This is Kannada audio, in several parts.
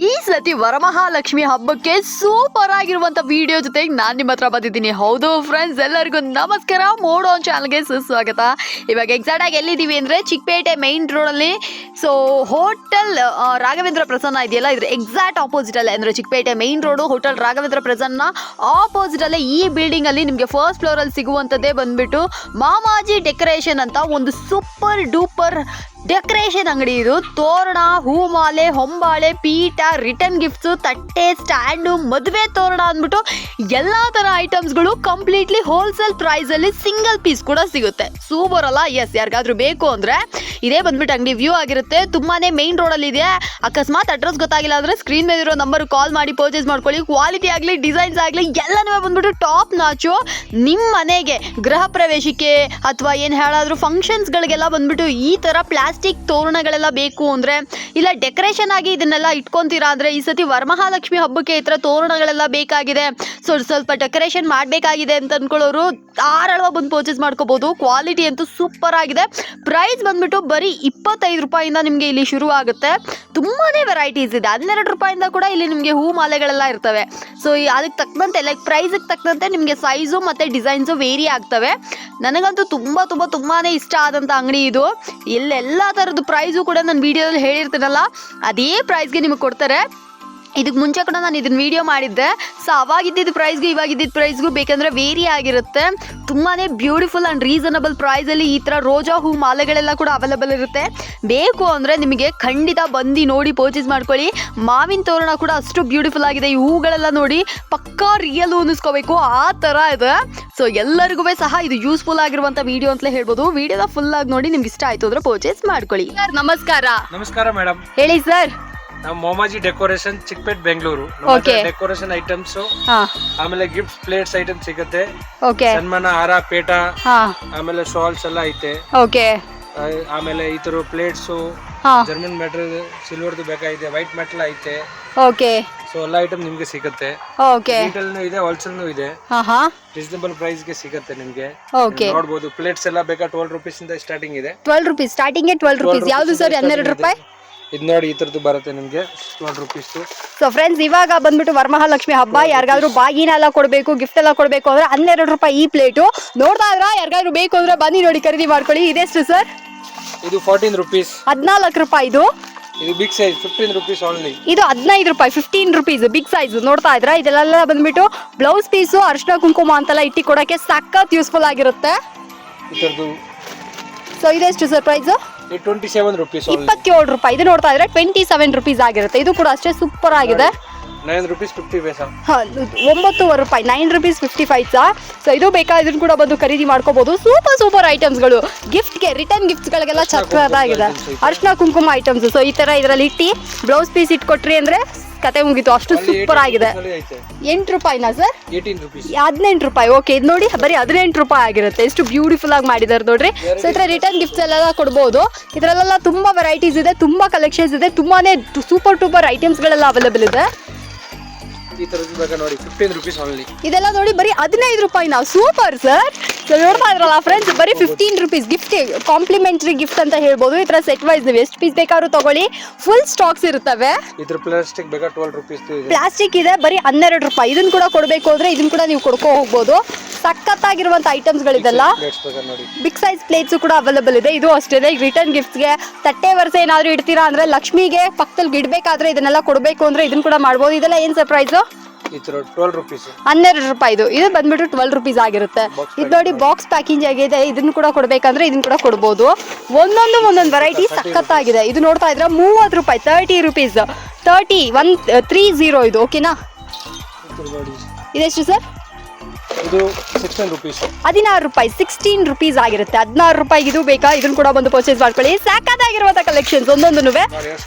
ಈ ಸತಿ ವರಮಹಾಲಕ್ಷ್ಮಿ ಹಬ್ಬಕ್ಕೆ ಸೂಪರ್ ಆಗಿರುವಂತ ವಿಡಿಯೋ ಜೊತೆಗೆ ನಾನು ನಿಮ್ಮ ಹತ್ರ ಬಂದಿದ್ದೀನಿ. ಹೌದು ಫ್ರೆಂಡ್ಸ್ ಎಲ್ಲರಿಗೂ ನಮಸ್ಕಾರ. ಮೋಡೋ ಚಾನಲ್ಗೆ ಸುಸ್ವಾಗತ. ಇವಾಗ ಎಕ್ಸಾಕ್ಟ್ ಆಗಿ ಎಲ್ಲಿದ್ದೀವಿ ಅಂದರೆ ಚಿಕ್ಕಪೇಟೆ ಮೈನ್ ರೋಡಲ್ಲಿ ಸೊ ಹೋಟೆಲ್ ರಾಘವೇಂದ್ರ ಪ್ರಸನ್ನ ಇದೆಯಲ್ಲ? ಇದ್ರ ಎಕ್ಸಾಕ್ಟ್ ಆಪೋಸಿಟ್ ಅಲ್ಲೇ. ಅಂದರೆ Chikkapete main road hotel Raghavendra Prasanna opposite ಅಲ್ಲೇ ಈ ಬಿಲ್ಡಿಂಗ್ ಅಲ್ಲಿ ನಿಮಗೆ ಫಸ್ಟ್ ಫ್ಲೋರ್ ಅಲ್ಲಿ ಸಿಗುವಂಥದ್ದೇ ಬಂದ್ಬಿಟ್ಟು ಮಾಮಾಜಿ ಡೆಕೋರೇಷನ್ ಅಂತ ಒಂದು ಸೂಪರ್ ಡೂಪರ್ ಡೆಕೋರೇಷನ್ ಅಂಗಡಿ ಇದು. ತೋರಣ, ಹೂಮಾಲೆ, ಹೊಂಬಾಳೆ, ಪೀಠ ರಿಟರ್ನ್ ಗಿಫ್ಟ್ಸು ತಟ್ಟೆ ಸ್ಟ್ಯಾಂಡು ಮದುವೆ ತೋರಣ ಅಂದ್ಬಿಟ್ಟು ಎಲ್ಲ ಥರ ಐಟಮ್ಸ್ಗಳು ಕಂಪ್ಲೀಟ್ಲಿ ಹೋಲ್ಸೇಲ್ ಪ್ರೈಸಲ್ಲಿ ಸಿಂಗಲ್ ಪೀಸ್ ಕೂಡ ಸಿಗುತ್ತೆ. ಸೂಪರ್ ಅಲ್ಲ? ಎಸ್ ಯಾರಿಗಾದ್ರೂ ಬೇಕು ಅಂದರೆ ಇದೇ ಬಂದ್ಬಿಟ್ಟು ಅಂಗಡಿ ವ್ಯೂ ಆಗಿರುತ್ತೆ. ತುಂಬಾನೇ ಮೇನ್ ರೋಡಲ್ಲಿ ಇದೆ. ಅಕಸ್ಮಾತ್ ಅಡ್ರೆಸ್ ಗೊತ್ತಾಗಿಲ್ಲ ಅಂದರೆ ಸ್ಕ್ರೀನ್ ಮೇಲೆ ಇರೋ ನಂಬರ್ ಕಾಲ್ ಮಾಡಿ ಪರ್ಚೇಸ್ ಮಾಡ್ಕೊಳ್ಳಿ. ಕ್ವಾಲಿಟಿ ಆಗಲಿ ಡಿಸೈನ್ಸ್ ಆಗಲಿ, ಎಲ್ಲನೂ ಬಂದ್ಬಿಟ್ಟು ಟಾಪ್ ನಾಚು ನಿಮ್ಮ ಮನೆಗೆ. ಗೃಹ ಪ್ರವೇಶಕ್ಕೆ ಅಥವಾ ಏನು ಫಂಕ್ಷನ್ಸ್ ಫಂಕ್ಷನ್ಸ್ಗಳಿಗೆಲ್ಲ ಬಂದ್ಬಿಟ್ಟು ಈ ಥರ ಪ್ಲಾಸ್ಟಿಕ್ ತೋರಣಗಳೆಲ್ಲ ಬೇಕು ಅಂದರೆ, ಇಲ್ಲ ಡೆಕೋರೇಷನ್ ಆಗಿ ಇದನ್ನೆಲ್ಲ ಇಟ್ಕೊಂತೀರಾ ಅಂದರೆ ಈ ಸತಿ ವರಮಹಾಲಕ್ಷ್ಮಿ ಹಬ್ಬಕ್ಕೆ ಈ ಥರ ತೋರಣಗಳೆಲ್ಲ ಬೇಕಾಗಿದೆ. ಸೊ ಸ್ವಲ್ಪ ಡೆಕೋರೇಷನ್ ಮಾಡಬೇಕಾಗಿದೆ ಅಂತ ಅಂದ್ಕೊಳ್ಳೋರು ಧಾರಾಳವಾಗಿ ಬಂದು ಪರ್ಚೇಸ್ ಮಾಡ್ಕೋಬಹುದು ಕ್ವಾಲಿಟಿ ಅಂತೂ ಸೂಪರ್ ಆಗಿದೆ. ಪ್ರೈಸ್ ಬಂದ್ಬಿಟ್ಟು ಬರೀ ಇಪ್ಪತ್ತೈದು ರೂಪಾಯಿಂದ ನಿಮಗೆ ಇಲ್ಲಿ ಶುರು ಆಗುತ್ತೆ. ತುಂಬಾ ವೆರೈಟೀಸ್ ಇದೆ. ಹನ್ನೆರಡು ರೂಪಾಯಿಂದ ಕೂಡ ಇಲ್ಲಿ ನಿಮಗೆ ಹೂ ಮಾಲೆಗಳೆಲ್ಲ ಇರ್ತವೆ. ಸೊ ಅದಕ್ಕೆ ತಕ್ಕಂತೆ ಲೈಕ್ ಪ್ರೈಸಿಗೆ ತಕ್ಕಂತೆ ನಿಮಗೆ ಸೈಜು ಮತ್ತು ಡಿಸೈನ್ಸು ವೇರಿ ಆಗ್ತವೆ. ನನಗಂತೂ ತುಂಬ ತುಂಬ ತುಂಬಾ ಇಷ್ಟ ಆದಂಥ ಅಂಗಡಿ ಇದು. ಇಲ್ಲೆಲ್ಲ ಥರದ್ದು ಪ್ರೈಸು ಕೂಡ ನಾನು ವೀಡಿಯೋದಲ್ಲಿ ಹೇಳಿರ್ತೀನಲ್ಲ, ಅದೇ ಪ್ರೈಸ್ಗೆ ನಿಮಗೆ ಕೊಡ್ತಾರೆ. ಇದಕ್ಕೆ ಮುಂಚೆ ಕೂಡ ನಾನು ಇದನ್ನ ವಿಡಿಯೋ ಮಾಡಿದ್ದೆ. ಸೊ ಅವಾಗಿದ್ದಿದ್ದು ಪ್ರೈಸ್ಗೂ ಇವಾಗಿದ್ದಿದ್ದು ಪ್ರೈಸ್ಗೂ ಬೇಕಂದ್ರೆ ವೇರಿ ಆಗಿರುತ್ತೆ. ತುಂಬಾ ಬ್ಯೂಟಿಫುಲ್ ಆ್ಯಂಡ್ ರೀಸನಬಲ್ ಪ್ರೈಸಲ್ಲಿ ಈ ಥರ ರೋಜಾ ಹೂ ಮಾಲೆಗಳೆಲ್ಲ ಕೂಡ ಅವೈಲೇಬಲ್ ಇರುತ್ತೆ. ಬೇಕು ಅಂದರೆ ನಿಮಗೆ ಖಂಡಿತ ಬಂದು ನೋಡಿ ಪರ್ಚೇಸ್ ಮಾಡ್ಕೊಳ್ಳಿ. ಮಾವಿನ ತೋರಣ ಕೂಡ ಅಷ್ಟು ಬ್ಯೂಟಿಫುಲ್ ಆಗಿದೆ. ಈ ಹೂಗಳೆಲ್ಲ ನೋಡಿ ಪಕ್ಕಾ ರಿಯಲ್ ಅನ್ನಿಸ್ಕೋಬೇಕು. ಆ ಥರ ಇದೆ. ಸೊ ಎಲ್ಲರಿಗೂ ಸಹ ಇದು ಯೂಸ್ಫುಲ್ ಆಗಿರುವಂಥ ವಿಡಿಯೋ ಅಂತಲೇ ಹೇಳ್ಬೋದು. ವಿಡಿಯೋನ ಫುಲ್ ಆಗಿ ನೋಡಿ ನಿಮ್ಗೆ ಇಷ್ಟ ಆಯಿತು ಅಂದರೆ ಪರ್ಚೇಸ್ ಮಾಡ್ಕೊಳ್ಳಿ. ಸರ್ ನಮಸ್ಕಾರ. ನಮಸ್ಕಾರ ಮೇಡಮ್ ಹೇಳಿ ಸರ್ ನಾವು ಮೋಮಾಜಿ decoration Chikpet Bengaluru. Okay. Decoration items ಹಾಂ. ಆಮೇಲೆ ಗಿಫ್ಟ್ ಪ್ಲೇಟ್ಸ್ ಐಟಮ್ ಸಿಗುತ್ತೆ. ಓಕೆ ಸನ್ಮಾನ ಹಾರ ಪೇಟ ಹಾಂ. ಆಮೇಲೆ ಶಾಲ್ಸ್ ಎಲ್ಲ ಐತೆ. ಓಕೆ ಆ, ಆಮೇಲೆ ಈ ತರ ಪ್ಲೇಟ್ಸ್ ಹಾಂ. ಜರ್ಮನ್ ಮೆಟಲ್ ಸಿಲ್ವರ್ದು ಬೇಕಾಗಿದೆ ವೈಟ್ ಮೆಟಲ್ ಐತೆ. ಓಕೆ ಸೊ ಎಲ್ಲ ಐಟಮ್ ನಿಮ್ಗೆ ಸಿಗುತ್ತೆ. ಓಕೆ ರೀಟೇಲ್ನು ಇದೆ ಹೋಲ್ಸೇಲ್ನು ಇದೆ. ಹಾ ಹಾ. ರೀಸನಬಲ್ ಪ್ರೈಸ್ಗೆ ಸಿಗುತ್ತೆ ನಿಮ್ಗೆ. ಓಕೆ ನೋಡ್ಬೋದು ಪ್ಲೇಟ್ಸ್ ಎಲ್ಲ ಬೇಕಾ? ಟ್ವೆಲ್ ರುಪೀಸ್ ಇಂದ ಸ್ಟಾರ್ಟಿಂಗ್ ಇದೆ. ಟ್ವೆಲ್ ರುಪೀಸ್ ಸ್ಟಾರ್ಟಿಂಗ್ಗೆ ಟ್ವೆಲ್ ರುಪೀಸ್ ಯಾವುದು ಸರ್ ಹನ್ನೆರಡು ರೂಪಾಯಿ? ಇದು ನೋಡಿ ಈ ತರದ್ದು ಬರುತ್ತೆ ನಿಮ್ಗೆ. ಟ್ವೆಲ್ ರುಪೀಸ್ ಸೊ ಫ್ರೆಂಡ್ಸ್ ಇವಾಗ ಬಂದ್ಬಿಟ್ಟು ವರಮಹಾಲಕ್ಷ್ಮಿ ಹಬ್ಬ. ಯಾರಿಗಾದ್ರೂ ಬಾಗಿನ ಎಲ್ಲ ಕೊಡಬೇಕು ಗಿಫ್ಟ್ ಎಲ್ಲ ಕೊಡಬೇಕು ಅಂದ್ರೆ ಹನ್ನೆರಡು ರೂಪಾಯಿ ಈ ಪ್ಲೇಟು ನೋಡ್ತಾ ಇದ್ರ? ಯಾರಿಗಾದ್ರೂ ಬೇಕು ಅಂದ್ರೆ ಬನ್ನಿ ನೋಡಿ ಖರೀದಿ ಮಾಡ್ಕೊಳ್ಳಿ. ಇದೆಷ್ಟು ಸರ್ ಇದು ಫೋರ್ಟೀನ್ ರುಪೀಸ್ ಹದಿನಾಲ್ಕು ರೂಪಾಯಿ ಇದು. ಇದು big size fifteen rupees only ಇದು ಹದಿನೈದು ರೂಪಾಯಿ ಫಿಫ್ಟೀನ್ ರುಪೀಸ್ ಬಿಗ್ ಸೈಜ್ ನೋಡ್ತಾ ಇದ್ರ? ಇದೆಲ್ಲ ಬಂದ್ಬಿಟ್ಟು ಬ್ಲೌಸ್ ಪೀಸು ಅರ್ಶಿನ ಕುಂಕುಮ ಅಂತೆಲ್ಲ ಇಟ್ಟಿ ಕೊಡಕ್ಕೆ ಸಖತ್ ಯೂಸ್ಫುಲ್ ಆಗಿರುತ್ತೆ. ಈ ಥರದ್ದು ಸೊ ಇದೆಷ್ಟು sir price twenty seven rupees only ಇಪ್ಪತ್ತೇಳು ರೂಪಾಯಿ. ಇದು ನೋಡ್ತಾ ಇದ್ರೆ ಟ್ವೆಂಟಿ ಸೆವೆನ್ ರುಪೀಸ್ ಆಗಿರುತ್ತೆ. ಇದು ಕೂಡ ಅಷ್ಟೇ ಸೂಪರ್ ಆಗಿದೆ. Nine rupees fifty paisa. ಹಾ, ಒಂಬತ್ತುವರೆ ರೂಪಾಯಿ. ನೈನ್ ರುಪೀಸ್ ಫಿಫ್ಟಿ ಫೈವ್ ಸಾ? ಸೊ ಇದು ಬೇಕಾ? ಇದನ್ನು ಕೂಡ ಬಂದು ಖರೀದಿ ಮಾಡ್ಕೋಬಹುದು ಸೂಪರ್ ಸೂಪರ್ ಐಟಮ್ಸ್ಗಳು ಗಿಫ್ಟ್ಗೆ ರಿಟರ್ನ್ ಗಿಫ್ಟ್ಸ್ಗಳಿಗೆಲ್ಲ ಚಕ್ರದಾಗಿದೆ ಅರ್ಶಿನ ಕುಂಕುಮ ಐಟಮ್ಸ್ ಸೊ ಈ ಥರ ಇದರಲ್ಲಿ ಇಟ್ಟು ಬ್ಲೌಸ್ ಪೀಸ್ ಇಟ್ಕೊಟ್ರಿ ಅಂದರೆ ಕತೆ ಮುಗೀತು. ಅಷ್ಟು ಸೂಪರ್ ಆಗಿದೆ. ಎಂಟು ರೂಪಾಯಿನಾ ಸರ್ ಹದಿನೆಂಟು ರೂಪಾಯಿ. ಓಕೆ ಇದು ನೋಡಿ ಬರೀ ಹದಿನೆಂಟು ರೂಪಾಯಿ ಆಗಿರುತ್ತೆ. ಎಷ್ಟು ಬ್ಯೂಟಿಫುಲ್ ಆಗಿ ಮಾಡಿದ್ದಾರೆ ನೋಡ್ರಿ. ಸೊ ಈ ಥರ ರಿಟರ್ನ್ ಗಿಫ್ಟ್ಸ್ ಎಲ್ಲ ಕೊಡ್ಬೋದು. ಇದರಲ್ಲೆಲ್ಲ ತುಂಬ ವೆರೈಟೀಸ್ ಇದೆ ತುಂಬ ಕಲೆಕ್ಷನ್ಸ್ ಇದೆ ತುಂಬಾನೇ ಸೂಪರ್ ಟೂಪರ್ ಐಟಮ್ಸ್ಗಳೆಲ್ಲ ಅವೈಲೇಬಲ್ ಇದೆ. ಈ ಇವಾಗ ನೋಡಿ ಫಿಫ್ಟೀನ್ ರುಪೀಸ್ ಓನ್ಲಿ ಇದೆಲ್ಲ ನೋಡಿ ಬರೀ ಹದಿನೈದು ರೂಪಾಯಿ ನಾವು. ಸೂಪರ್ ಸರ್ ನೋಡ್ತಾ ಇದ್ರಲ್ಲ ಫ್ರೆಂಡ್ಸ್ ಬರೀ fifteen rupees gift complimentary gift ಅಂತ ಹೇಳ್ಬೋದು. ಈ ಥರ ಸೆಟ್ ವೈಸ್ ನೀವು ಎಷ್ಟು ಪೀಸ್ ಬೇಕಾದ್ರೂ ತಗೊಳ್ಳಿ. ಫುಲ್ ಸ್ಟಾಕ್ಸ್ ಇರುತ್ತವೆ. ಇದ್ರ ಪ್ಲಾಸ್ಟಿಕ್ ಬೇಕಾ? ಟ್ವೆಲ್ ರುಪೀಸ್ ಇದೆ. ಪ್ಲಾಸ್ಟಿಕ್ ಇದೆ ಬರೀ ಹನ್ನೆರಡು ರೂಪಾಯಿ. ಇದನ್ನ ಕೂಡ ಕೊಡಬೇಕು ಅಂದ್ರೆ ಇದನ್ನ ಕೂಡ ನೀವು ಕೊಡ್ಕೊ ಹೋಗ್ಬೋದು. ಸಖತ್ತಾಗಿರುವಂಥ ಐಟಮ್ಸ್ಗಳಿದೆಲ್ಲ ಬಿಗ್ ಸೈಜ್ ಪ್ಲೇಟ್ಸು ಕೂಡ ಅವೈಲೇಬಲ್ ಇದೆ. ಇದು ಅಷ್ಟೇ ರಿಟರ್ನ್ ಗಿಫ್ಟ್ಸ್ಗೆ ತಟ್ಟೆ ವರ್ಷ ಏನಾದರೂ ಇಡ್ತೀರಾ ಅಂದ್ರೆ ಲಕ್ಷ್ಮಿಗೆ ಪಕ್ಕದಲ್ಲಿ ಇಡಬೇಕಾದ್ರೆ ಇದನ್ನೆಲ್ಲ ಕೊಡಬೇಕು ಅಂದ್ರೆ ಇದನ್ನ ಕೂಡ ಮಾಡ್ಬೋದು. ಇದೆಲ್ಲ ಏನು ಸರ್ಪ್ರೈಸು ಈ ಥರ ಟ್ವೆಲ್ ರುಪೀಸ್ ಹನ್ನೆರಡು ರೂಪಾಯಿ ಇದು. ಇದು ಬಂದ್ಬಿಟ್ಟು ಟ್ವೆಲ್ ರುಪೀಸ್ ಆಗಿರುತ್ತೆ. ಇದು ನೋಡಿ ಬಾಕ್ಸ್ ಪ್ಯಾಕಿಂಗ್ ಆಗಿದೆ. ಇದನ್ನು ಕೂಡ ಕೊಡಬೇಕಂದ್ರೆ ಇದನ್ನ ಕೂಡ ಕೊಡ್ಬೋದು. ಒಂದೊಂದು ಒಂದೊಂದು ವೆರೈಟಿ ಸಖತ್ತಾಗಿದೆ. ಇದು ನೋಡ್ತಾ ಇದ್ರೆ ಮೂವತ್ತು ರೂಪಾಯಿ thirty rupees thirty one three zero ಇದು ಓಕೆನಾ ಇದೆಷ್ಟು ಸರ್? ಇದು ಸಿಕ್ಸ್ಟೀನ್ ರುಪೀಸ್ ಹದಿನಾರು ರೂಪಾಯಿ ಸಿಕ್ಸ್ಟೀನ್ ರುಪೀಸ್ ಆಗಿರುತ್ತೆ. ಹದಿನಾರು ರೂಪಾಯಿಗೆ ಇದು ಬೇಕಾ? ಇದನ್ನು ಕೂಡ ಬಂದು ಪರ್ಚೇಸ್ ಮಾಡ್ಕೊಳ್ಳಿ. ಸಾಕಾದಾಗಿರುವಂಥ ಕಲೆಕ್ಷನ್ಸ್ ಒಂದೊಂದು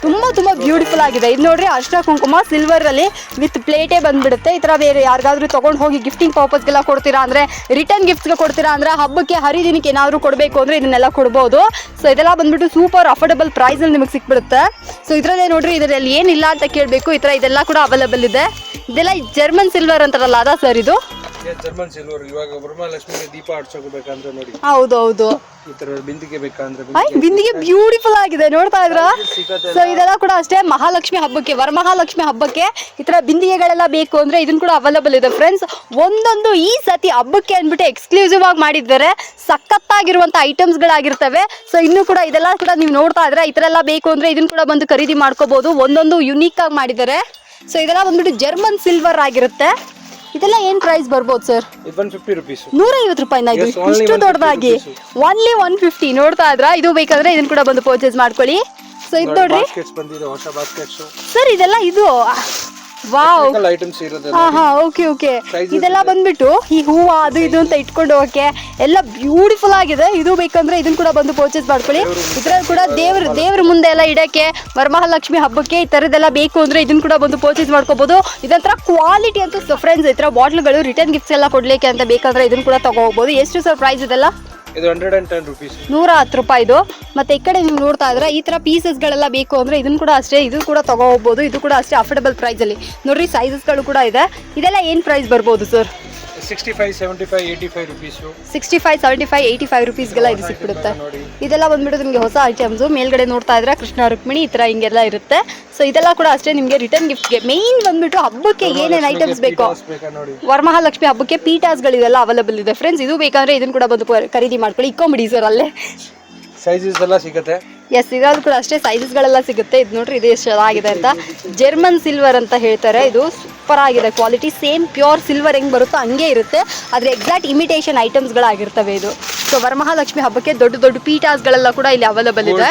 ತುಂಬ ತುಂಬ ಬ್ಯೂಟಿಫುಲ್ ಆಗಿದೆ. ಇದು ನೋಡ್ರಿ, ಅರ್ಶನ ಕುಂಕುಮ ಸಿಲ್ವರಲ್ಲಿ ವಿತ್ ಪ್ಲೇಟೇ ಬಂದ್ಬಿಡುತ್ತೆ. ಈ ಥರ ಬೇರೆ ಯಾರಿಗಾದ್ರೂ ತಗೊಂಡು ಹೋಗಿ ಗಿಫ್ಟಿಂಗ್ ಪರ್ಪಸ್ಗೆಲ್ಲ ಕೊಡ್ತೀರಾ ಅಂದ್ರೆ ರಿಟರ್ನ್ ಗಿಫ್ಟ್ಸ್ಗೆ ಕೊಡ್ತೀರಾ ಅಂದ್ರೆ, ಹಬ್ಬಕ್ಕೆ, ಹರಿದಿನಕ್ಕೆ ಏನಾದರೂ ಕೊಡಬೇಕು ಅಂದ್ರೆ ಇದನ್ನೆಲ್ಲ ಕೊಡ್ಬೋದು. ಸೊ ಇದೆಲ್ಲ ಬಂದ್ಬಿಟ್ಟು ಸೂಪರ್ ಅಫೋರ್ಡಬಲ್ ಪ್ರೈಸಲ್ಲಿ ನಿಮಗೆ ಸಿಕ್ಬಿಡುತ್ತೆ. ಸೊ ಇದರಲ್ಲೇ ನೋಡ್ರಿ, ಇದರಲ್ಲಿ ಏನಿಲ್ಲ ಅಂತ ಕೇಳಬೇಕು. ಈ ಥರ ಇದೆಲ್ಲ ಕೂಡ ಅವೈಲೇಬಲ್ ಇದೆ. ಇದೆಲ್ಲ ಜರ್ಮನ್ ಸಿಲ್ವರ್ ಅಂತಾರಲ್ಲ, ಅದಾ ಸರ್ ಇದು? ಜರ್ಮನ್ ಸಿಲ್ವರ್ ಇವಾಗ ವರಮಹಾಲಕ್ಷ್ಮಿಗೆ ದೀಪ ನೋಡಿ. ಹೌದು ಹೌದು ಈ ತರ ಬಿಂದಿಗೆ ಬೇಕಂದ್ರೆ ಬಿಂದಿಗೆ ಬ್ಯೂಟಿಫುಲ್ ಆಗಿದೆ ನೋಡ್ತಾ ಇದ್ರ? ಸೊ ಇದೆಲ್ಲ ಕೂಡ ಅಷ್ಟೇ ಮಹಾಲಕ್ಷ್ಮಿ ಹಬ್ಬಕ್ಕೆ ವರಮಹಾಲಕ್ಷ್ಮಿ ಹಬ್ಬಕ್ಕೆ ಈ ತರ ಬಿಂದಿಗೆಗಳೆಲ್ಲ ಬೇಕು ಅಂದ್ರೆ ಇದನ್ನ ಕೂಡ ಅವೈಲಬಲ್ ಇದೆ. ಫ್ರೆಂಡ್ಸ್ ಒಂದೊಂದು ಈ ಸತಿ ಹಬ್ಬಕ್ಕೆ ಅಂದ್ಬಿಟ್ಟು ಎಕ್ಸ್ಕ್ಲೂಸಿವ್ ಆಗಿ ಮಾಡಿದ್ದಾರೆ. ಸಖತ್ತಾಗಿರುವಂತ ಐಟಮ್ಸ್ ಗಳಾಗಿರ್ತವೆ. ಸೊ ಇನ್ನು ಕೂಡ ಇದೆಲ್ಲ ಕೂಡ ನೀವು ನೋಡ್ತಾ ಇದ್ರೆ ಈ ತರ ಎಲ್ಲ ಬೇಕು ಅಂದ್ರೆ ಇದನ್ನ ಕೂಡ ಬಂದು ಖರೀದಿ ಮಾಡ್ಕೋಬಹುದು ಒಂದೊಂದು ಯುನೀಕ್ ಆಗಿ ಮಾಡಿದ್ದಾರೆ. ಸೊ ಇದೆಲ್ಲ ಬಂದ್ಬಿಟ್ಟು ಜರ್ಮನ್ ಸಿಲ್ವರ್ ಆಗಿರುತ್ತೆ. ಇದೆಲ್ಲ ಏನ್ ಪ್ರೈಸ್ ಬರ್ಬೋದು ಸರ್ ಇದು ಒನ್ ಫಿಫ್ಟಿ ರುಪೀಸ್ ನೂರೈವತ್ತು ರೂಪಾಯಿನ ಇದು? Yes, only ಇಷ್ಟು 150 ದೊಡ್ಡದಾಗಿ. ಒನ್ಲಿ ಒನ್ ಫಿಫ್ಟಿ ನೋಡ್ತಾ ಇದ್ರ? ಇದು ಬೇಕಾದ್ರೆ ಇದನ್ನ ಕೂಡ ಬಂದು ಪರ್ಚೇಸ್ ಮಾಡ್ಕೊಳ್ಳಿ. ಸೊ ಇದು ನೋಡ್ರಿ. ಬಾಸ್ಕೆಟ್ಸ್ ಬಂದಿದೆ ಹೊಸ ಬಾಸ್ಕೆಟ್ಸ್ ಸರ್ ಇದೆಲ್ಲ ಇದು ವಾವ್ ಐಟಮ್ಸ್ ಇರೋದು ಹಾ ಹಾ ಓಕೆ ಓಕೆ ಇದೆಲ್ಲ ಬಂದ್ಬಿಟ್ಟು ಈ ಹೂವು ಅದು ಇದು ಅಂತ ಇಟ್ಕೊಂಡು ಹೋಗಕ್ಕೆ ಎಲ್ಲ ಬ್ಯೂಟಿಫುಲ್ ಆಗಿದೆ. ಇದು ಬೇಕಂದ್ರೆ ಇದನ್ನ ಕೂಡ ಬಂದು ಪರ್ಚೇಸ್ ಮಾಡ್ಕೊಳ್ಳಿ. ಇದ್ರಲ್ಲಿ ಕೂಡ ದೇವ್ರ ದೇವ್ರ ಮುಂದೆ ಎಲ್ಲ ಇಡಕ್ಕೆ ವರಮಹಾಲಕ್ಷ್ಮಿ ಹಬ್ಬಕ್ಕೆ ಈ ತರದೆಲ್ಲ ಬೇಕು ಅಂದ್ರೆ ಇದನ್ನ ಕೂಡ ಬಂದು ಪರ್ಚೇಸ್ ಮಾಡ್ಕೋಬಹುದು ಇದಂತರ ಕ್ವಾಲಿಟಿ ಅಂತೂ ಫ್ರೆಂಡ್ಸ್ ಈ ತರ ಬಾಟ್ಲ್ಗಳು ರಿಟರ್ನ್ ಗಿಫ್ಟ್ಸ್ ಎಲ್ಲ ಕೊಡ್ಲಿಕ್ಕೆ ಅಂತ ಬೇಕಂದ್ರೆ ಇದನ್ನ ಕೂಡ ತಗೋಬಹುದು ಎಷ್ಟು ಸರ್ ಪ್ರೈಸ್ ಇದೆಲ್ಲ? ಇದು ಹಂಡ್ರೆಡ್ ಅಂಡ್ ಟೆನ್ ರುಪೀಸ್ ನೂರ ಹತ್ತು ರೂಪಾಯಿದು ಮತ್ತೆ ಈ ಕಡೆ ನೀವು ನೋಡ್ತಾ ಇದ್ರೆ ಈ ತರ ಪೀಸಸ್ ಗಳೆಲ್ಲ ಬೇಕು ಅಂದ್ರೆ ಇದನ್ನ ಕೂಡ ಅಷ್ಟೇ, ಇದು ಕೂಡ ತಗೋಬಹುದು ಇದು ಕೂಡ ಅಷ್ಟೇ ಅಫೋರ್ಡಬಲ್ ಪ್ರೈಸ್ ಅಲ್ಲಿ. ನೋಡ್ರಿ ಸೈಜಸ್ಗಳು ಕೂಡ ಇದೆ. ಇದೆಲ್ಲ ಏನ್ ಪ್ರೈಸ್ ಬರ್ಬೋದು sir sixty five seventy five eighty five rupees sixty five seventy five eighty five ರುಪೀಸ್ಗೆಲ್ಲ ಇದು ಸಿಕ್ಬಿಡುತ್ತೆ ನೋಡಿ. ಇದೆಲ್ಲ ಬಂದ್ಬಿಟ್ಟು ನಿಮಗೆ ಹೊಸ ಐಟಮ್ಸು. ಮೇಲ್ಗಡೆ ನೋಡ್ತಾ ಇದ್ರೆ ಕೃಷ್ಣ ರುಕ್ಮಿಣಿ ಈ ಥರ ಹಿಂಗೆಲ್ಲ ಇರುತ್ತೆ. ಸೊ ಇದೆಲ್ಲ ಕೂಡ ಅಷ್ಟೇ ನಿಮಗೆ ರಿಟರ್ನ್ ಗಿಫ್ಟ್ಗೆ ಮೇನ್ ಬಂದ್ಬಿಟ್ಟು ಹಬ್ಬಕ್ಕೆ ಏನೇನು ಐಟಮ್ಸ್ ಬೇಕೋ? ವರಮಹಾಲಕ್ಷ್ಮಿ ಹಬ್ಬಕ್ಕೆ ಪೀಟಾಸ್ಗಳಿವೆಲ್ಲ ಅವೈಲಬಲ್ ಇದೆ. ಫ್ರೆಂಡ್ಸ್ ಇದು ಬೇಕಂದ್ರೆ ಇದನ್ನ ಕೂಡ ಬಂದು ಖರೀದಿ ಮಾಡ್ಕೊಳ್ಳಿ. ಇಕ್ಕೊಂಬಿಡಿ ಸರ್ ಅಲ್ಲೇ. ಸೈಜಸ್ ಎಲ್ಲ ಸಿಗುತ್ತೆ? ಎಸ್ ಇದ್ರಲ್ಲಿ ಕೂಡ ಅಷ್ಟೇ ಸೈಜಸ್ಗಳೆಲ್ಲ ಸಿಗುತ್ತೆ. ಇದು ನೋಡ್ರಿ ಇದು ಎಷ್ಟು ಚೆನ್ನಾಗಿದೆ ಅಂತ. ಜರ್ಮನ್ ಸಿಲ್ವರ್ ಅಂತ ಹೇಳ್ತಾರೆ. ಇದು ಸೂಪರ್ ಆಗಿದೆ ಕ್ವಾಲಿಟಿ. ಸೇಮ್ ಪ್ಯೂರ್ ಸಿಲ್ವರ್ ಹೆಂಗ್ ಬರುತ್ತೋ ಹಂಗೆ ಇರುತ್ತೆ. ಆದರೆ ಎಕ್ಸಾಕ್ಟ್ ಇಮಿಟೇಷನ್ ಐಟಮ್ಸ್ಗಳಾಗಿರ್ತವೆ ಇದು. ಸೊ ವರಮಹಾಲಕ್ಷ್ಮಿ ಹಬ್ಬಕ್ಕೆ ದೊಡ್ಡ ದೊಡ್ಡ ಪೀಟಾಸ್ಗಳೆಲ್ಲ ಕೂಡ ಇಲ್ಲಿ ಅವೈಲಬಲ್ ಇದೆ.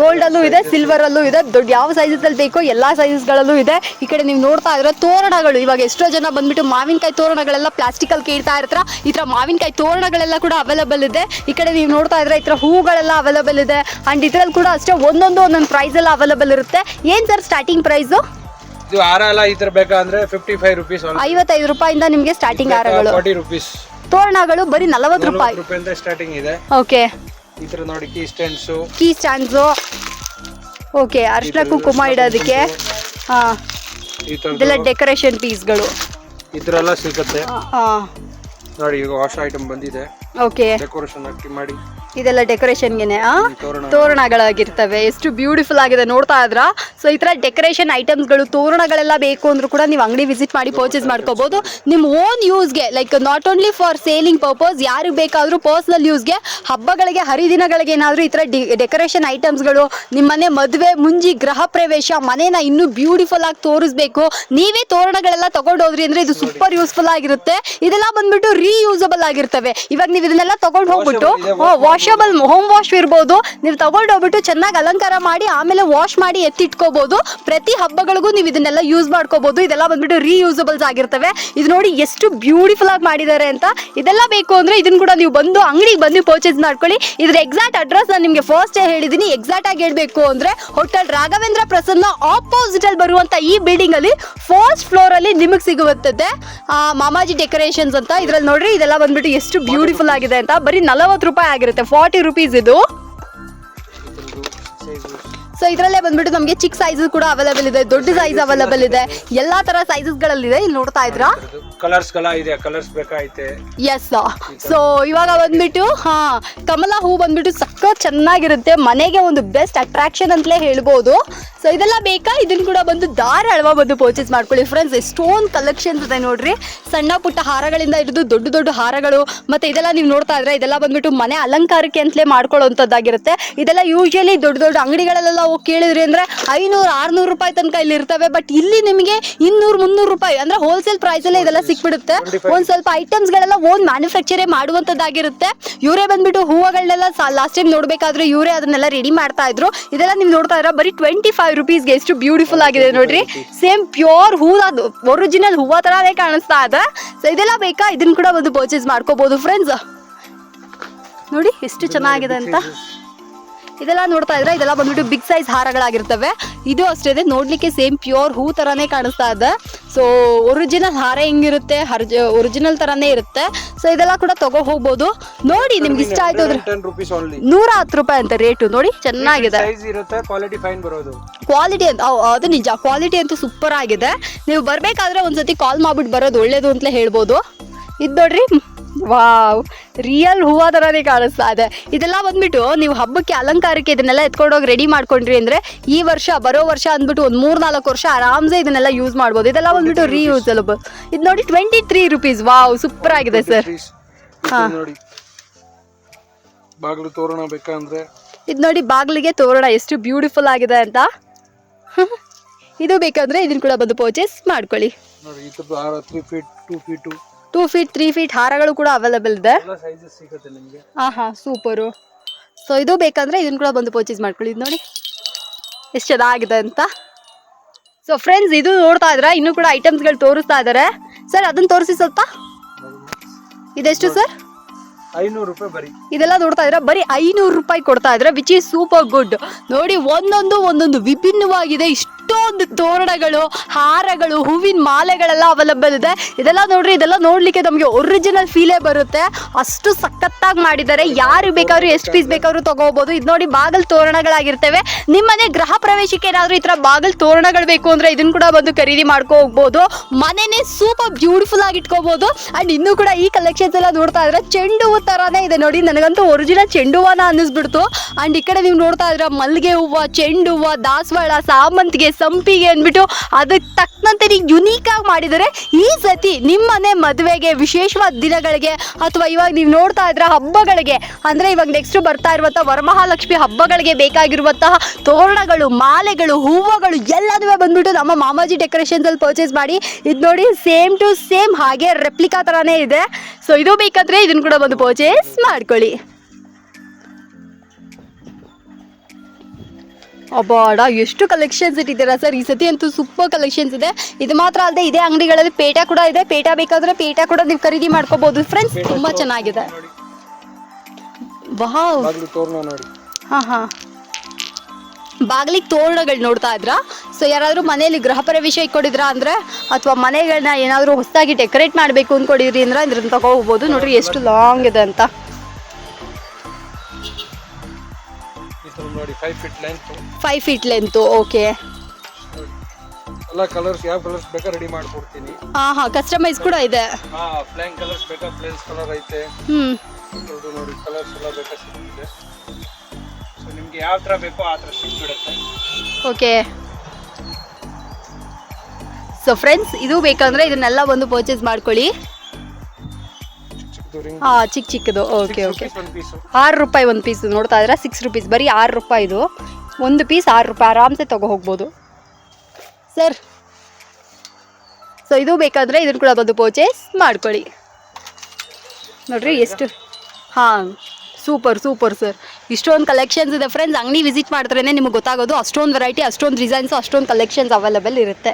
ಗೋಲ್ಡ್ ಅಲ್ಲೂ ಇದೆ ಸಿಲ್ವರ್ ಅಲ್ಲೂ ಇದೆ. ದೊಡ್ಡ ಯಾವ ಸೈಜಸ್ ಅಲ್ಲಿ ಬೇಕೋ ಎಲ್ಲಾ ಸೈಜಸ್ ಗಳಲ್ಲೂ ಇದೆ. ಈ ಕಡೆ ನೀವು ನೋಡ್ತಾ ಇದ್ರೆ ತೋರಣಗಳು. ಇವಾಗ ಎಷ್ಟೋ ಜನ ಬಂದ್ಬಿಟ್ಟು ಮಾವಿನಕಾಯಿ ತೋರಣಗಳೆಲ್ಲ ಪ್ಲಾಸ್ಟಿಕ್ ಅಲ್ಲಿ ಕೇಳ್ತಾ ಇರ್ತಾರ. ಈ ತರ ಮಾವಿನಕಾಯಿ ತೋರಣಗಳೆಲ್ಲ ಕೂಡ ಅವೈಲಬಲ್ ಇದೆ. ಈ ಕಡೆ ನೀವು ನೋಡ್ತಾ ಇದ್ರೆ ಈ ತರ ಹೂಗಳೆಲ್ಲ ಅವೈಲಬಲ್ ಇದೆ. ಅಂಡ್ ಇದ್ರಲ್ಲಿ ಕೂಡ ಅಷ್ಟೇ ಒಂದೊಂದು ಒಂದೊಂದು ಪ್ರೈಸ್ ಎಲ್ಲ ಅವೈಲಬಲ್ ಇರುತ್ತೆ. ಏನ್ ಸರ್ ಸ್ಟಾರ್ಟಿಂಗ್ ಪ್ರೈಸ್ ಇದು ಹಾರ ಎಲ್ಲ ಈ ತರ ಬೇಕಂದ್ರೆ ಫಿಫ್ಟಿ ಫೈವ್ ರುಪೀಸ್ ಐವತ್ತೈದು ರೂಪಾಯಿಂದ ನಿಮಗೆ ಸ್ಟಾರ್ಟಿಂಗ್ ಹಾರಗಳು ಫಾರ್ಟಿ ರುಪೀಸ್ ತೋರಣಗಳು ಬರೀ ನಲವತ್ತು ರೂಪಾಯಿ. ರೂಪಾಯಿಂದ ಸ್ಟಾರ್ಟಿಂಗ್ ಇದೆ. ಓಕೆ ಈ ತರ ನೋಡಿ key stands key stands okay ಅರ್ಶನ ಕುಂಕುಮ ಇಡೋದಕ್ಕೆ ಹಾ. ಈ ತರ ಇದೆಲ್ಲ ಡೆಕೋರೇಷನ್ ಪೀಸ್ಗಳು ಈ ತರ ಎಲ್ಲ ಸಿಗುತ್ತೆ. ಹಾಂ. ನೋಡಿ ಈಗ ವಾಶ್ ಐಟಮ್ ಬಂದಿದೆ. ಓಕೆ ಡೆಕೋರೇಷನ್ ಹಾಕಿ ಮಾಡಿ. ಇದೆಲ್ಲ ಡೆಕೋರೇಷನ್ಗೆ ತೋರಣಗಳಾಗಿರ್ತವೆ. ಎಷ್ಟು ಬ್ಯೂಟಿಫುಲ್ ಆಗಿದೆ ನೋಡ್ತಾ ಇದ್ರ? ಸೊ ಈ ತರ ಡೆಕೋರೇಷನ್ ಐಟಮ್ಸ್ಗಳು ತೋರಣಗಳೆಲ್ಲ ಬೇಕು ಅಂದ್ರೂ ಕೂಡ ನೀವು ಅಂಗಡಿ ವಿಸಿಟ್ ಮಾಡಿ ಪರ್ಚೇಸ್ ಮಾಡ್ಕೋಬಹುದು ನಿಮ್ಮ own ಯೂಸ್ಗೆ like not only for selling purpose ಯಾರಿಗೆ ಬೇಕಾದ್ರೂ ಪರ್ಸನಲ್ ಯೂಸ್ಗೆ ಹಬ್ಬಗಳಿಗೆ ಹರಿದಿನಗಳಿಗೆ ಏನಾದ್ರೂ ಈ ಥರ ಡೆಕೋರೇಷನ್ ಐಟಮ್ಸ್ಗಳು ನಿಮ್ಮ ಮನೆ ಮದುವೆ ಮುಂಜಿ ಗೃಹ ಪ್ರವೇಶ ಮನೇನ ಇನ್ನೂ ಬ್ಯೂಟಿಫುಲ್ ಆಗಿ ತೋರಿಸ್ಬೇಕು. ನೀವೇ ತೋರಣಗಳೆಲ್ಲ ತಗೊಂಡು ಹೋದ್ರಿ ಅಂದ್ರೆ ಇದು ಸೂಪರ್ ಯೂಸ್ಫುಲ್ ಆಗಿರುತ್ತೆ. ಇದೆಲ್ಲ ಬಂದ್ಬಿಟ್ಟು ರೀಯೂಸಬಲ್ ಆಗಿರ್ತವೆ. ಇವಾಗ ನೀವು ಇದನ್ನೆಲ್ಲ ತಗೊಂಡು ಹೋಗ್ಬಿಟ್ಟು ವಾಷಬಲ್ ಹೋಮ್ ವಾಶ್ ಇರ್ಬೋದು. ನೀವು ತಗೊಂಡು ಹೋಗ್ಬಿಟ್ಟು ಚೆನ್ನಾಗಿ ಅಲಂಕಾರ ಮಾಡಿ, ಆಮೇಲೆ ವಾಶ್ ಮಾಡಿ ಎತ್ತಿಟ್ಕೋಬಹುದು ಪ್ರತಿ ಹಬ್ಬಗಳಿಗೂ ನೀವು ಇದನ್ನೆಲ್ಲ ಯೂಸ್ ಮಾಡ್ಕೋಬಹುದು ಇದೆಲ್ಲ ಬಂದ್ಬಿಟ್ಟು ರೀಯೂಸಬಲ್ಸ್ ಆಗಿರ್ತವೆ. ಇದು ನೋಡಿ ಎಷ್ಟು ಬ್ಯೂಟಿಫುಲ್ ಆಗಿ ಮಾಡಿದ್ದಾರೆ ಅಂತ. ಇದೆಲ್ಲ ಬೇಕು ಅಂದ್ರೆ ಇದನ್ನ ಕೂಡ ನೀವು ಬಂದು ಅಂಗಡಿಗೆ ಬಂದು ಪರ್ಚೇಸ್ ಮಾಡ್ಕೊಳ್ಳಿ. ಇದ್ರ ಎಕ್ಸಾಕ್ಟ್ ಅಡ್ರೆಸ್ ನಾನು ನಿಮಗೆ ಫಸ್ಟ್ ಹೇಳಿದೀನಿ. ಎಕ್ಸಾಕ್ಟ್ ಆಗಿ ಹೇಳ್ಬೇಕು ಅಂದ್ರೆ ಹೋಟೆಲ್ ರಾಘವೇಂದ್ರ ಪ್ರಸನ್ನ ಆಪೋಸಿಟ್ ಅಲ್ಲಿ ಬರುವಂತ ಈ ಬಿಲ್ಡಿಂಗ್ ಅಲ್ಲಿ ಫಸ್ಟ್ ಫ್ಲೋರ್ ಅಲ್ಲಿ ನಿಮಗೆ ಸಿಗುವಂತದ್ದೆ ಮಾಮಾಜಿ ಡೆಕೋರೇಷನ್ಸ್ ಅಂತ. ಇದ್ರಲ್ಲಿ ನೋಡ್ರಿ, ಇದೆಲ್ಲ ಬಂದ್ಬಿಟ್ಟು ಎಷ್ಟು ಬ್ಯೂಟಿಫುಲ್ ಆಗಿದೆ ಅಂತ. ಬರೀ ನಲವತ್ತು ರೂಪಾಯಿ ಆಗಿರುತ್ತೆ. ಫಾರ್ಟಿ ರುಪೀಸ್ ಇದು. ಸೊ ಇದರಲ್ಲೇ ಬಂದ್ಬಿಟ್ಟು ನಮಗೆ ಚಿಕ್ಕ ಸೈಜ್ ಕೂಡ ಅವೈಲೇಬಲ್ ಇದೆ ದೊಡ್ಡ ಸೈಜ್ ಅವೈಲೇಬಲ್ ಇದೆ. ಎಲ್ಲಾ ತರ ಸೈಜಸ್ಗಳಲ್ಲಿದೆ ಇಲ್ಲಿ ನೋಡ್ತಾ ಇದ್ರಾ? ಕಲರ್ಸ್ ಕಲ ಇದೆ ಕಲರ್ಸ್ ಬೇಕಾಯ್ತೆ. ಎಸ್ ಸೊ ಇವಾಗ ಬಂದ್ಬಿಟ್ಟು ಹಾ ಕಮಲ ಹೂ ಬಂದ್ಬಿಟ್ಟು ಸಖತ್ ಚೆನ್ನಾಗಿರುತ್ತೆ. ಮನೆಗೆ ಒಂದು ಬೆಸ್ಟ್ ಅಟ್ರಾಕ್ಷನ್ ಅಂತಲೇ ಹೇಳ್ಬೋದು. ಸೊ ಇದೆಲ್ಲ ಬೇಕಾ? ಇದನ್ನ ಕೂಡ ಬಂದು ಧಾರಾಳವಾಗಿ ಬಂದು ಪರ್ಚೇಸ್ ಮಾಡ್ಕೊಳ್ಳಿ. ಫ್ರೆಂಡ್ಸ್ ಎಷ್ಟೊಂದು ಕಲೆಕ್ಷನ್ ಇದೆ ನೋಡ್ರಿ. ಸಣ್ಣ ಪುಟ್ಟ ಹಾರಗಳಿಂದ ಹಿಡಿದು ದೊಡ್ಡ ದೊಡ್ಡ ಹಾರಗಳು ಮತ್ತೆ ಇದೆಲ್ಲ ನೀವು ನೋಡ್ತಾ ಇದ್ರೆ ಇದೆಲ್ಲ ಬಂದ್ಬಿಟ್ಟು ಮನೆ ಅಲಂಕಾರಕ್ಕೆ ಅಂತಲೇ ಮಾಡ್ಕೊಳ್ಳೋಂಥದ್ದಾಗಿರುತ್ತೆ ಇದೆಲ್ಲ ಯೂಶಲಿ ದೊಡ್ಡ ದೊಡ್ಡ ಅಂಗಡಿಗಳಲ್ಲೆಲ್ಲ ಹೋಗಿ ಕೇಳಿದ್ರಿ ಅಂದ್ರೆ ಐನೂರು ಆರ್ನೂರು ರೂಪಾಯಿ ತನಕ ಇಲ್ಲಿ ಇರ್ತವೆ. ಬಟ್ ಇಲ್ಲಿ ನಿಮಗೆ ಇನ್ನೂರು ಮುನ್ನೂರು ರೂಪಾಯಿ ಅಂದ್ರೆ ಹೋಲ್ಸೇಲ್ ಪ್ರೈಸ್ ಅಲ್ಲೇ ಇದೆಲ್ಲ ಸಿಕ್ಬಿಡುತ್ತೆ. ಒಂದ್ ಸ್ವಲ್ಪ ಐಟಮ್ಸ್ ಗಳೆಲ್ಲ ಓನ್ ಮ್ಯಾನುಫ್ಯಾಕ್ಚರೇ ಮಾಡುವಂತದ್ದಾಗಿರುತ್ತೆ ಇವರೇ ಬಂದ್ಬಿಟ್ಟು ಹೂವುಗಳನ್ನೆಲ್ಲ ಲಾಸ್ಟ್ ಟೈಮ್ ನೋಡ್ಬೇಕಾದ್ರೆ ಇವರೇ ಅದನ್ನೆಲ್ಲ ರೆಡಿ ಮಾಡ್ತಾ ಇದ್ರು. ಇದೆಲ್ಲ ನೀವು ನೋಡ್ತಾ ಇರೋ ಬರೀ ಟ್ವೆಂಟಿ ಫೈವ್ ರುಪೀಸ್ಗೆ ಎಷ್ಟು ಬ್ಯೂಟಿಫುಲ್ ಆಗಿದೆ ನೋಡ್ರಿ. ಸೇಮ್ ಪ್ಯೂರ್ ಹೂ ಅದು. ಒರಿಜಿನಲ್ ಹೂವ ಥರನೇ ಕಾಣಿಸ್ತಾ ಇದೆ. ಸೊ ಇದೆಲ್ಲ ಬೇಕಾ? ಇದನ್ನ ಕೂಡ ಒಂದು ಪರ್ಚೇಸ್ ಮಾಡ್ಕೋಬಹುದು ಫ್ರೆಂಡ್ಸ್ ನೋಡಿ ಎಷ್ಟು ಚೆನ್ನಾಗಿದೆ ಅಂತ. ಇದೆಲ್ಲ ನೋಡ್ತಾ ಇದ್ರೆ ಇದೆಲ್ಲ ಬಂದ್ಬಿಟ್ಟು ಬಿಗ್ ಸೈಜ್ ಹಾರಗಳಾಗಿರ್ತವೆ. ಇದು ಅಷ್ಟೇ ಇದೆ. ನೋಡ್ಲಿಕ್ಕೆ ಸೇಮ್ ಪ್ಯೂರ್ ಹೂ ತರಾನೇ ಕಾಣಿಸ್ತಾ ಇದೆ. ಸೊ ಒರಿಜಿನಲ್ ಹಾರ ಹೆಂಗಿರುತ್ತೆ? ಹರ್ಜ ಒರಿಜಿನಲ್ ತರಾನೇ ಇರುತ್ತೆ. ಸೊ ಇದೆಲ್ಲ ಕೂಡ ತಗೋ ಹೋಗ್ಬೋದು. ನೋಡಿ ನಿಮ್ಗೆ ಇಷ್ಟ ಆಯ್ತು ಅಂದ್ರೆ ಟೆನ್ ರುಪೀಸ್ ಓನ್ಲಿ ನೂರ ಹತ್ತು ರೂಪಾಯಿ ಅಂತ ರೇಟು ನೋಡಿ ಚೆನ್ನಾಗಿದೆ. ಸೈಜ್ ಇರುತ್ತೆ ಕ್ವಾಲಿಟಿ ಫೈನ್ ಬರೋದು. ಕ್ವಾಲಿಟಿ ಅಂತ ಅವ್- ಅದು ನಿಜ ಕ್ವಾಲಿಟಿ ಅಂತೂ ಸೂಪರ್ ಆಗಿದೆ. ನೀವು ಬರಬೇಕಾದ್ರೆ ಒಂದ್ಸತಿ ಕಾಲ್ ಮಾಡ್ಬಿಟ್ಟು ಬರೋದು ಒಳ್ಳೇದು ಅಂತಲೇ ಹೇಳ್ಬೋದು. ಇದು ನೋಡ್ರಿ ವಾವ್ ರಿಯಲ್ ಹೂವ ಥರನೇ ಕಾಣಿಸ್ತಾ ಇದೆ. ಇದೆಲ್ಲ ಬಂದ್ಬಿಟ್ಟು ನೀವು ಹಬ್ಬಕ್ಕೆ ಅಲಂಕಾರಕ್ಕೆ ಇದನ್ನೆಲ್ಲ ಎತ್ಕೊಂಡೋಗಿ ರೆಡಿ ಮಾಡ್ಕೊಂಡ್ರಿ ಅಂದ್ರೆ ಈ ವರ್ಷ ಬರೋ ವರ್ಷ ಅಂದ್ಬಿಟ್ಟು ಒಂದು ಮೂರು ನಾಲ್ಕು ವರ್ಷ ಆರಾಮ್ಸೆ ಇದನ್ನೆಲ್ಲ ಯೂಸ್ ಮಾಡ್ಬೋದು. ಇದೆಲ್ಲ ಬಂದ್ಬಿಟ್ಟು ರೀಯೂಸಲಬಲ್ ಇದು ನೋಡಿ twenty three rupees wow super ಆಗಿದೆ ಸರ್ ಹಾಂ ಇದು ನೋಡಿ. ಬಾಗಿಲು ತೋರಣ ಬೇಕಂದ್ರೆ. ಇದು ನೋಡಿ ಬಾಗಿಲಿಗೆ ತೋರಣ ಎಷ್ಟು ಬ್ಯೂಟಿಫುಲ್ ಆಗಿದೆ ಅಂತ. ಇದು ಬೇಕಂದ್ರೆ ಇದನ್ನ ಕೂಡ ಬಂದು ಪರ್ಚೇಸ್ ಮಾಡ್ಕೊಳ್ಳಿ. ನೋಡಿ ಇದು 3 feet 2 feet two feet two feet three feet ಹಾರಗಳು ಕೂಡ ಅವೈಲೇಬಲ್ ಇದೆ. ಹಾಂ ಹಾಂ ಸೂಪರು ಸೊ ಇದು ಬೇಕಂದ್ರೆ ಇದನ್ನ ಕೂಡ ಬಂದು ಪರ್ಚೇಸ್ ಮಾಡ್ಕೊಳ್ಳಿ. ಇದು ನೋಡಿ. ಎಷ್ಟು ಚೆನ್ನಾಗಿದೆ ಅಂತ. ಸೊ ಫ್ರೆಂಡ್ಸ್ ಇದು ನೋಡ್ತಾ ಇದ್ರೆ ಇನ್ನೂ ಕೂಡ ಐಟಮ್ಸ್ಗಳು ತೋರಿಸ್ತಾ ಇದ್ದಾರೆ. ಸರ್ ಅದನ್ನ ತೋರಿಸಿ ಸ್ವಲ್ಪ. ಇದೆಷ್ಟು ಸರ್ ಐನೂರು ರೂಪಾಯಿ ಬರೀ. ಇದೆಲ್ಲ ನೋಡ್ತಾ ಇದ್ರೆ ಬರೀ ಐನೂರು ರೂಪಾಯಿ ಕೊಡ್ತಾ ಇದ್ರೆ ವಿಚ್ ಈಸ್ ಸೂಪರ್ ಗುಡ್ ನೋಡಿ ಒಂದೊಂದು ಒಂದೊಂದು ವಿಭಿನ್ನವಾಗಿದೆ. ಇಷ್ಟೊಂದು ತೋರಣಗಳು, ಹಾರಗಳು, ಹೂವಿನ ಮಾಲೆಗಳೆಲ್ಲ ಅವೈಲಬಲ್ ಇದೆ. ಇದೆಲ್ಲ ನೋಡ್ರಿ, ಇದೆಲ್ಲ ನೋಡ್ಲಿಕ್ಕೆ ನಮಗೆ ಒರಿಜಿನಲ್ ಫೀಲೇ ಬರುತ್ತೆ. ಅಷ್ಟು ಸಖತ್ತಾಗಿ ಮಾಡಿದ್ದಾರೆ. ಯಾರು ಬೇಕಾದ್ರೂ ಎಷ್ಟು ಪೀಸ್ ಬೇಕಾದ್ರೂ ತಗೋಬಹುದು ಇದು ನೋಡಿ ಬಾಗಲ್ ತೋರಣಗಳಾಗಿರ್ತವೆ. ನಿಮ್ಮನೆ ಗೃಹ ಪ್ರವೇಶಕ್ಕೆ ಏನಾದರೂ ಈ ಥರ ಬಾಗಲ್ ತೋರಣಗಳು ಬೇಕು ಅಂದ್ರೆ ಇದನ್ನು ಕೂಡ ಬಂದು ಖರೀದಿ ಮಾಡ್ಕೊ ಹೋಗ್ಬೋದು. ಮನೆನೇ ಸೂಪರ್ ಬ್ಯೂಟಿಫುಲ್ ಆಗಿ ಇಟ್ಕೋಬಹುದು ಅಂಡ್ ಇನ್ನೂ ಕೂಡ ಈ ಕಲೆಕ್ಷನ್ಸ್ ಎಲ್ಲ ನೋಡ್ತಾ ಇದ್ರೆ ಚೆಂಡು ಹೂ ತರಾನೇ ಇದೆ ನೋಡಿ. ನನಗಂತೂ ಒರಿಜಿನಲ್ ಚೆಂಡು ಹೂವನ ಅನ್ನಿಸ್ಬಿಡ್ತು. ಅಂಡ್ ಈ ಕಡೆ ನೀವು ನೋಡ್ತಾ ಇದ್ರೆ ಮಲ್ಲಿಗೆ ಹೂವು ಚೆಂಡು ಹೂವು ದಾಸವಾಳ, ಸಾಮಂತಿಗೆ ಸಂಪಿಗೆ ಅಂದ್ಬಿಟ್ಟು ಅದಕ್ಕೆ ತಕ್ಕಂತೆ ಯುನೀಕ್ ಆಗಿ ಮಾಡಿದರೆ ಈ ಸತಿ ನಿಮ್ಮನೆ ಮದುವೆಗೆ ವಿಶೇಷವಾದ ದಿನಗಳಿಗೆ ಅಥವಾ ಇವಾಗ ನೀವು ನೋಡ್ತಾ ಇದ್ರ ಹಬ್ಬಗಳಿಗೆ, ಅಂದ್ರೆ ಇವಾಗ ನೆಕ್ಸ್ಟ್ ಬರ್ತಾ ಇರುವಂಥ ವರಮಹಾಲಕ್ಷ್ಮಿ ಹಬ್ಬಗಳಿಗೆ ಬೇಕಾಗಿರುವಂತಹ ತೋರಣಗಳು, ಮಾಲೆಗಳು, ಹೂವುಗಳು ಎಲ್ಲದೂ ಬಂದ್ಬಿಟ್ಟು ನಮ್ಮ ಮಾಮಾಜಿ ಡೆಕೋರೇಷನ್ಸಲ್ಲಿ ಪರ್ಚೇಸ್ ಮಾಡಿ. ಇದು ನೋಡಿ ಸೇಮ್ ಟು ಸೇಮ್ ಹಾಗೆ ರೆಪ್ಲಿಕಾ ಥರನೇ ಇದೆ. ಸೊ ಇದು ಬೇಕಂದ್ರೆ ಇದನ್ನು ಕೂಡ ಬಂದು ಪರ್ಚೇಸ್ ಮಾಡ್ಕೊಳ್ಳಿ. ಅಬ್ಬಾಡ ಎಷ್ಟು ಕಲೆಕ್ಷನ್ಸ್ ಇಟ್ಟಿದ್ದೀರಾ ಸರ್ ಈ ಸತಿ ಅಂತೂ ಸೂಪರ್ ಕಲೆಕ್ಷನ್ಸ್ ಇದೆ. ಇದು ಮಾತ್ರ ಅಲ್ಲದೆ ಇದೇ ಅಂಗಡಿಗಳಲ್ಲಿ ಪೇಟ ಕೂಡ ಇದೆ. ಪೇಟ ಬೇಕಾದ್ರೆ ಪೇಟ ಕೂಡ ನೀವು ಖರೀದಿ ಮಾಡ್ಕೋಬಹುದು ಫ್ರೆಂಡ್ಸ್ ತುಂಬಾ ಚೆನ್ನಾಗಿದೆ. ವಾವ್ ಹಾ ಹಾ. ಬಾಗಿಲಿಗೆ ತೋರಣಗಳು ನೋಡ್ತಾ ಇದ್ರಾ? ಸೊ ಯಾರಾದರೂ ಮನೆಯಲ್ಲಿ ಗೃಹ ಪ್ರವೇಶ ಇಟ್ಕೊಂಡಿದ್ರಾ ಅಂದ್ರೆ ಅಥವಾ ಮನೆಗಳನ್ನ ಏನಾದರೂ ಹೊಸದಾಗಿ ಡೆಕೋರೇಟ್ ಮಾಡಬೇಕು ಅಂದ್ಕೊಂಡಿದ್ರಿ ಅಂದ್ರೆ ಇದ್ರನ್ನ ತಗೋಬಹುದು ನೋಡ್ರಿ ಎಷ್ಟು ಲಾಂಗ್ ಇದೆ ಅಂತ. ನೋಡಿ five feet length five feet length okay ಎಲ್ಲ ಕಲರ್ಸ್ ಯಾವ ಕಲರ್ಸ್ ಬೇಕಾ ರೆಡಿ ಮಾಡ್ಕೊಡ್ತೀನಿ. ಹಾ ಹಾ ಕಸ್ಟಮೈಸ್ ಕೂಡ ಇದೆ. ಹಾ ಪ್ಲೇನ್ ಕಲರ್ಸ್ ಬೇಕಾ? ಪ್ಲೇನ್ಸ್ ಕಲರ್ ಐತೆ. ಹ್ಮ್. ಇದ್ರದ್ದು ನೋಡಿ ಕಲರ್ಸ್ ಎಲ್ಲ ಬೇಕಾ ಸಿಗುತ್ತೆ. ಸೊ ನಿಮ್ಗೆ ಯಾವ ಥರ ಬೇಕೋ ಆ ಥರ ಸಿಕ್ಬಿಡುತ್ತೆ. ಓಕೆ ಸೊ ಫ್ರೆಂಡ್ಸ್ ಇದು ಬೇಕಂದ್ರೆ ಇದನ್ನೆಲ್ಲ ಒಂದು ಪರ್ಚೇಸ್ ಮಾಡ್ಕೊಳ್ಳಿ. ಹಾ ಚಿಕ್ಕ ಚಿಕ್ಕದು. ಓಕೆ ಓಕೆ ಒಂದು ಪೀಸು ಆರು ರೂಪಾಯಿ ಒಂದು ಪೀಸ್ ನೋಡ್ತಾ ಇದ್ರೆ ಸಿಕ್ಸ್ ರುಪೀಸ್ ಬರೀ ಆರು ರೂಪಾಯಿದು ಒಂದು ಪೀಸ್ ಆರು ರೂಪಾಯಿ. ಆರಾಮ್ಸೆ ತಗೋ ಹೋಗ್ಬೋದು. ಸರ್ ಸೊ ಇದು ಬೇಕಾದರೆ ಇದನ್ನು ಕೂಡ ಬಂದು ಪರ್ಚೇಸ್ ಮಾಡ್ಕೊಳ್ಳಿ. ನೋಡ್ರಿ ಎಷ್ಟು ಹಾಂ ಸೂಪರ್ ಸೂಪರ್ ಸರ್ ಇಷ್ಟೊಂದು ಕಲೆಕ್ಷನ್ಸ್ ಇದೆ ಫ್ರೆಂಡ್ಸ್ ಅಂಗಡಿ ವಿಸಿಟ್ ಮಾಡಿದ್ರೇ ನಿಮಗೆ ಗೊತ್ತಾಗೋದು. ಅಷ್ಟೊಂದು ವೆರೈಟಿ ಅಷ್ಟೊಂದು ಡಿಸೈನ್ಸು ಅಷ್ಟೊಂದು ಕಲೆಕ್ಷನ್ಸ್ ಅವೈಲೇಬಲ್ ಇರುತ್ತೆ.